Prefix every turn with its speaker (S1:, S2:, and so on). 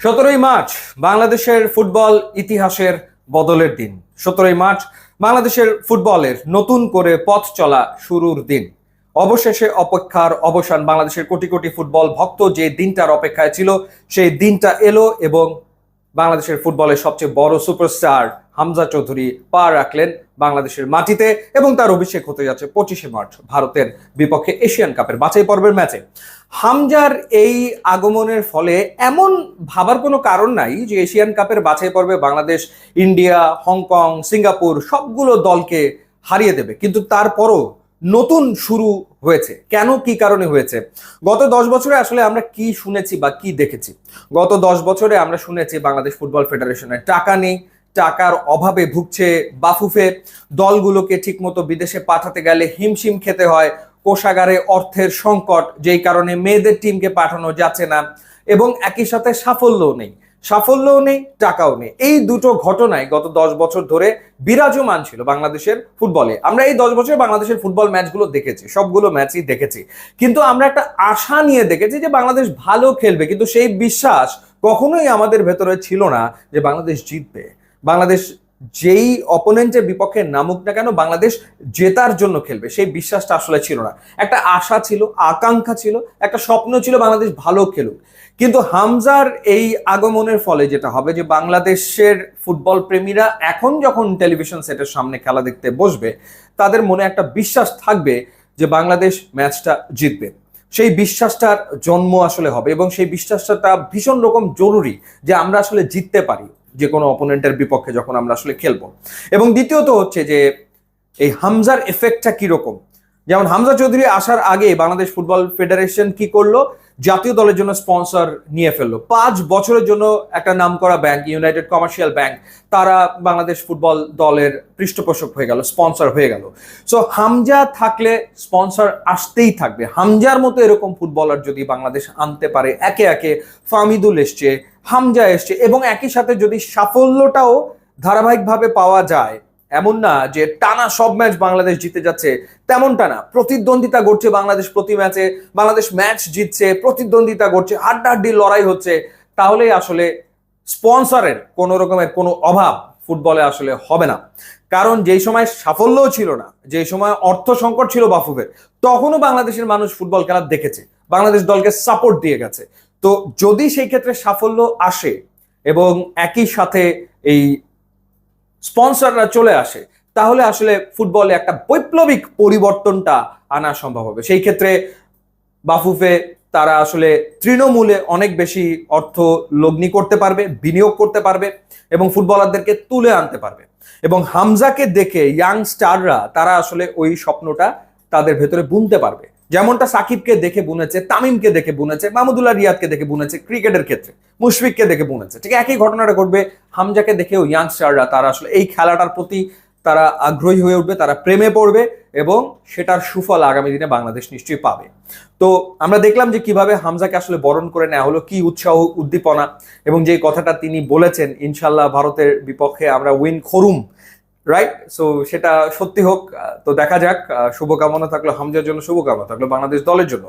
S1: সতেরোই মার্চ বাংলাদেশের ফুটবল ইতিহাসের বদলের দিন। সতেরোই মার্চ বাংলাদেশের ফুটবলের নতুন করে পথ চলা শুরুর দিন। অবশেষে অপেক্ষার অবসান বাংলাদেশের কোটি কোটি ফুটবল ভক্ত যে দিনটার অপেক্ষায় ছিল, সেই দিনটা এলো এবং বাংলাদেশের ফুটবলের সবচেয়ে বড় সুপারস্টার হামজা চৌধুরী পা রাখলেন বাংলাদেশের মাটিতে এবং তার অভিষেক হতে যাচ্ছে পঁচিশে মার্চ ভারতের বিপক্ষে এশিয়ান কাপের বাছাই পর্বের ম্যাচে। হামজার এই আগমনের ফলে এমন ভাবার কোনো কারণ নাই যে এশিয়ান কাপের বাছাই পর্বে বাংলাদেশ, ইন্ডিয়া, হংকং, সিঙ্গাপুর সবগুলো দলকে হারিয়ে দেবে। কিন্তু তারপরও নতুন শুরু হয়েছে। কেন কি কারণে হয়েছে? গত দশ বছরে আসলে আমরা কি শুনেছি বা কি দেখেছি? গত দশ বছরে আমরা শুনেছি বাংলাদেশ ফুটবল ফেডারেশনের টাকা নেই টাকার অভাবে ভুগছে বাফুফে। দলগুলোকে ঠিকমতো বিদেশে পাঠাতে গেলে হিমশিম খেতে হয় কোষাগারে অর্থের সংকট, যেই কারণে মেয়েদের টিমকে পাঠানো যাচ্ছে না। এবং একই সাথে সাফল্যও নেই। সাফল্যও নেই, টাকাও নেই। এই দুটো ঘটনায় গত দশ বছর ধরে বিরাজমান ছিল বাংলাদেশের ফুটবলে। আমরা এই দশ বছরে বাংলাদেশের ফুটবল ম্যাচগুলো দেখেছি, সবগুলো ম্যাচই দেখেছি। কিন্তু আমরা একটা আশা নিয়ে দেখেছি যে বাংলাদেশ ভালো খেলবে, কিন্তু সেই বিশ্বাস কখনোই আমাদের ভেতরে ছিল না যে বাংলাদেশ জিতবে। বাংলাদেশ যেই অপোনেন্টের বিপক্ষে নামুক না কেন বাংলাদেশ জেতার জন্য খেলবে, সেই বিশ্বাসটা আসলে ছিল না। একটা আশা ছিল, আকাঙ্ক্ষা ছিল, একটা স্বপ্ন ছিল বাংলাদেশ ভালো খেলুক। কিন্তু হামজার এই আগমনের ফলে যেটা হবে যে বাংলাদেশের ফুটবল প্রেমীরা এখন যখন টেলিভিশন সেটের সামনে খেলা দেখতে বসবে, তাদের মনে একটা বিশ্বাস থাকবে যে বাংলাদেশ ম্যাচটা জিতবে। সেই বিশ্বাসটার জন্ম আসলে হবে এবং সেই বিশ্বাসটা ভীষণ রকম জরুরি যে আমরা আসলে জিততে পারি। যে কোনো অপোনেন্টের বিপক্ষে যখন আমরা আসলে খেলব। এবং দ্বিতীয়ত হচ্ছে যে, এই হামজার এফেক্টটা কীরকম? যেমন হামজা চৌধুরী আসার আগে বাংলাদেশ ফুটবল ফেডারেশন কি করল? জাতীয় দলের জন্য স্পন্সর নিয়ে ফেলল। পাঁচ বছরের জন্য একটা নাম করা ব্যাংক ইউনাইটেড কমার্শিয়াল ব্যাংক তারা বাংলাদেশ ফুটবল দলের পৃষ্ঠপোষক হয়ে গেল স্পন্সর হয়ে গেল। সো হামজা থাকলে স্পন্সর আসতেই থাকবে। হামজার মতো এরকম ফুটবলার যদি বাংলাদেশ আনতে পারে, একে একে ফামিদুল এসছে হামজা এসছে এবং একই সাথে যদি সাফল্যটাও ধারাবাহিকভাবে পাওয়া যায়, এমন না যে টানা সব ম্যাচ বাংলাদেশ জিতে যাচ্ছে, তেমনটা না। প্রতিদ্বন্দ্বিতা করছে বাংলাদেশ প্রতি ম্যাচে, বাংলাদেশ ম্যাচ জিতছে, প্রতিদ্বন্দ্বিতা করছে হাড্ডাহাড্ডি লড়াই হচ্ছে। তাহলেই আসলে স্পন্সরের কোনো রকমের কোনো অভাব ফুটবলে আসলে হবে না। কারণ যেই সময় সাফল্যও ছিল না, যেই সময় অর্থ সংকট ছিল বাফুফের, তখনও বাংলাদেশের মানুষ ফুটবল খেলা দেখেছে। বাংলাদেশ দলকে সাপোর্ট দিয়ে গেছে। তো যদি সেই ক্ষেত্রে সাফল্য আসে এবং একই সাথে এই স্পন্সররা চলে আসে, তাহলে আসলে ফুটবলে একটা বৈপ্লবিক পরিবর্তনটা আনা সম্ভব হবে। সেই ক্ষেত্রে বাফুফে তারা আসলে তৃণমূলে অনেক বেশি অর্থ লগ্নি করতে পারবে, বিনিয়োগ করতে পারবে এবং ফুটবলারদেরকে তুলে আনতে পারবে। এবং হামজাকে দেখে ইয়াং স্টাররা তারা আসলে ওই স্বপ্নটা তাদের ভেতরে বুনতে পারবে। যেমনটা সাকিবকে দেখে বুনেছে, তামিমকে দেখে বুনেছে, মাহমুদুল্লাহ রিয়াদকে দেখে বুনেছে, ক্রিকেটের ক্ষেত্রে, মুশফিককে দেখে বুনেছে। ঠিক একই ঘটনাটা ঘটবে, হামজাকে দেখেও ইয়াংস্টাররা তারা আসলে এই খেলাটার প্রতি তারা আগ্রহী হয়ে উঠবে, তারা প্রেমে পড়বে এবং সেটার সুফল আগামী দিনে বাংলাদেশ নিশ্চয়ই পাবে। তো আমরা দেখলাম যে কীভাবে হামজাকে আসলে বরণ করে নেওয়া হলো, কি উৎসাহ, উদ্দীপনা এবং যে কথাটা তিনি বলেছেন, ইনশাল্লাহ ভারতের বিপক্ষে আমরা উইন খরুম রাইট সো সেটা সত্যি হোক তো দেখা যাক শুভকামনা থাকল হামজার জন্য শুভকামনা থাকল বাংলাদেশ দলের জন্য।